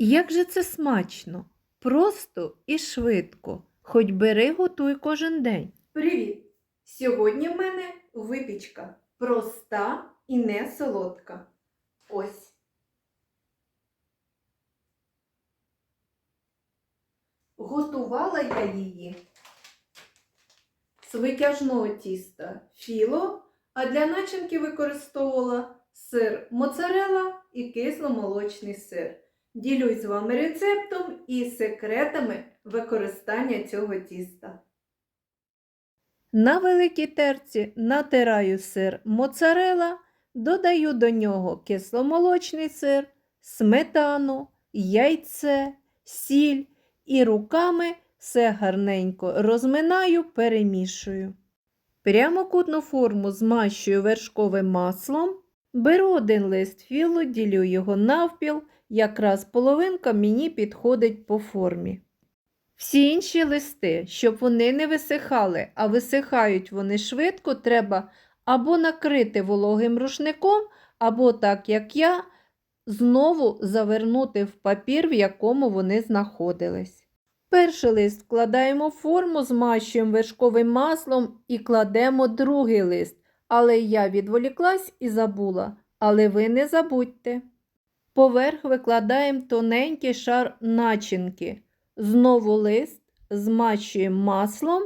Як же це смачно, просто і швидко, хоч бери готуй кожен день. Привіт! Сьогодні в мене випічка проста і не солодка. Ось. Готувала я її з витяжного тіста філо, а для начинки використовувала сир моцарелла і кисломолочний сир. Ділюсь з вами рецептом і секретами використання цього тіста. На великій терці натираю сир моцарела, додаю до нього кисломолочний сир, сметану, яйце, сіль і руками все гарненько розминаю, перемішую. Прямокутну форму змащую вершковим маслом, беру один лист філу, ділю його навпіл, якраз половинка мені підходить по формі. Всі інші листи, щоб вони не висихали, а висихають вони швидко, треба або накрити вологим рушником, або, так як я, знову завернути в папір, в якому вони знаходились. Перший лист вкладаємо в форму, змащуємо вершковим маслом і кладемо другий лист. Але я відволіклась і забула. Але ви не забудьте. Поверх викладаємо тоненький шар начинки. Знову лист змащуємо маслом,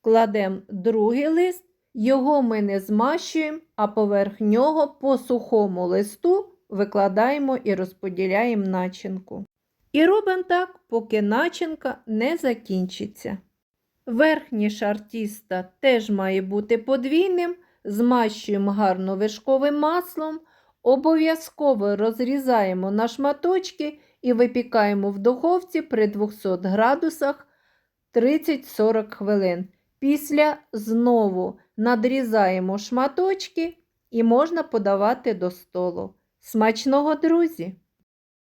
кладемо другий лист, його ми не змащуємо, а поверх нього по сухому листу викладаємо і розподіляємо начинку. І робимо так, поки начинка не закінчиться. Верхній шар тіста теж має бути подвійним, змащуємо гарно вершковим маслом, обов'язково розрізаємо на шматочки і випікаємо в духовці при 200 градусах 30-40 хвилин. Після знову надрізаємо шматочки і можна подавати до столу. Смачного, друзі!